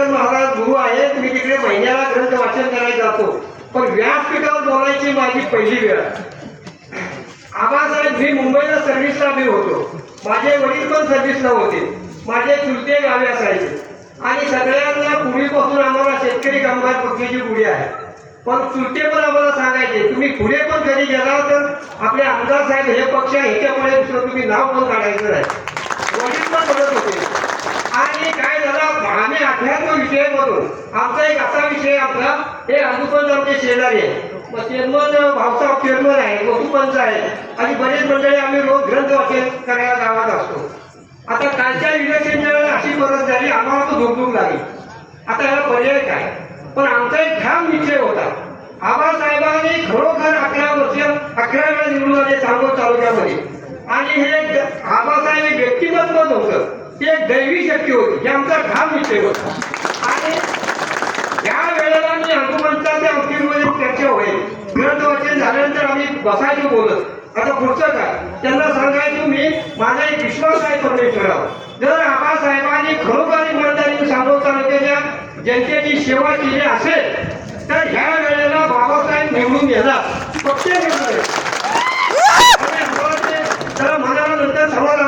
तर महाराज गुरु आहेत मी तिकडे महिन्याला ग्रंथ वाचन करायला जातो. पण व्यासपीठावर बोलायची माझी पहिली वेळ आबासाहेब मी मुंबईला सर्व्हिसला मी होतो. माझे वडील पण सर्व्हिसला होते. माझे चुलते गावे असायचे. आणि सगळ्यांना पूर्वीपासून आम्हाला शेतकरी कामगार पक्षाची गुढी आहे. पण चुलते पण आम्हाला सांगायचे तुम्ही पुढे पण कधी गेला तर आपले आमदार साहेब हे पक्ष ह्याच्यामुळे दुसरं तुम्ही नाव पण काढायचं नाही. वडील पण बोलत होते आणि काय झालं आम्ही अध्यात्म विषय म्हणून आमचा एक असा विषय आपला. हे अजून आमचे शेजारी आहे मग चेअरमन भाऊसाहेब चेअरमन आहे वसुपंच आहे आणि बरेच मंडळी आम्ही रोज ग्रंथ वाचन करायला गावात असतो. आता कालच्या इलेक्शनच्या वेळेला अशी मदत झाली आम्हाला तो धुकधुक लागली. आता याला पर्याय काय? पण आमचा एक ठाम विषय होता. आबासाहेबांनी खरोखर अकरा वर्ष अकरा वेळा निवडून आले सांगोल तालुक्यामध्ये. आणि हे आबासाहेब हे व्यक्तिमत्व नव्हतं. एक दैवी शक्ती होती ज्यांचा घाम विषय होता आणि त्या वेळेला मी हनुमंतचा अंतिममध्ये चर्चा होईल. ग्रंथ वाचन झाल्यानंतर आम्ही बसायचो बोलत. आता पुढचं काय? त्यांना सांगायचो मी माझा एक विश्वास आहे परमेश्वरावर जर आबासाहेबांनी खरोखर इमानदारीने सांगोल ज्यांच्या जनतेची सेवा केली असेल तर ह्या वेळेला बाबासाहेब निवडून गेला पक्ष निवडून त्याला म्हणाला नंतर सर्वांना